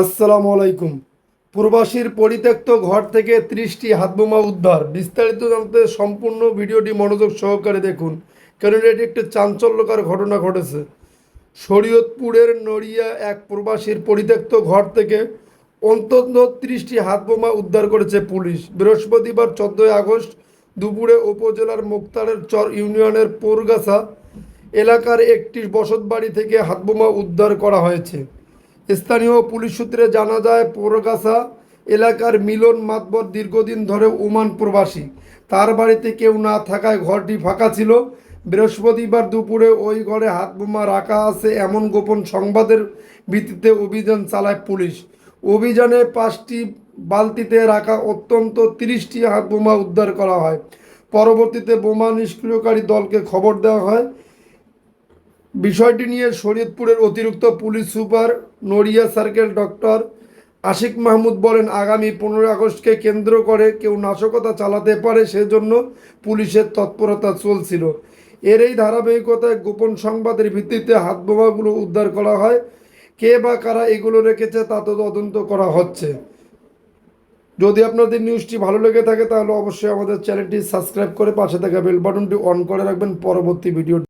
আসসালামু আলাইকুম। প্রবাসীর পরিত্যক্ত ঘর থেকে ত্রিশটি হাতবোমা উদ্ধার। বিস্তারিত জানতে সম্পূর্ণ ভিডিওটি মনোযোগ সহকারে দেখুন কারণ এটি একটি চাঞ্চল্যকর ঘটনা ঘটেছে। শরীয়তপুরের নড়িয়া এক প্রবাসীর পরিত্যক্ত ঘর থেকে অন্তত ত্রিশটি হাতবোমা উদ্ধার করেছে পুলিশ। বৃহস্পতিবার চোদ্দোই আগস্ট দুপুরে উপজেলার মুক্তারের চর ইউনিয়নের পোরগাছা এলাকার একটি বসতবাড়ি থেকে হাতবোমা উদ্ধার করা হয়েছে। স্থানীয় পুলিশ সূত্রে জানা যায়, পোরগাছা এলাকার মিলন মাতবর দীর্ঘদিন ধরে ওমান প্রবাসী। তার বাড়িতে কেউ না থাকায় ঘরটি ফাঁকা ছিল। বৃহস্পতিবার দুপুরে ওই ঘরে হাত বোমা রাখা আছে এমন গোপন সংবাদের ভিত্তিতে অভিযান চালায় পুলিশ। অভিযানে পাঁচটি বালতিতে রাখা অত্যন্ত তিরিশটি হাতবোমা উদ্ধার করা হয়। পরবর্তীতে বোমা নিষ্ক্রিয়কারী দলকে খবর দেওয়া হয়। বিষয়টি নিয়ে শরীয়তপুরের অতিরিক্ত police super Naria circle doctor Ashiq Mahmud বলেন, আগামী পনেরোই আগস্টকে কেন্দ্র করে কেউ নাশকতা চালাতে পারে, সেজন্য পুলিশের তৎপরতা চলছিল। এর এই ধারাবাহিকতায় গোপন সংবাদের ভিত্তিতে হাত বোমাগুলো উদ্ধার করা হয়। কে বা কারা এগুলো রেখেছে তা তো তদন্ত করা হচ্ছে। যদি আপনাদের নিউজটি ভালো লেগে থাকে, তাহলে অবশ্যই আমাদের চ্যানেলটি সাবস্ক্রাইব করে পাশে থাকা বেল বাটনটি অন করে রাখবেন। পরবর্তী ভিডিও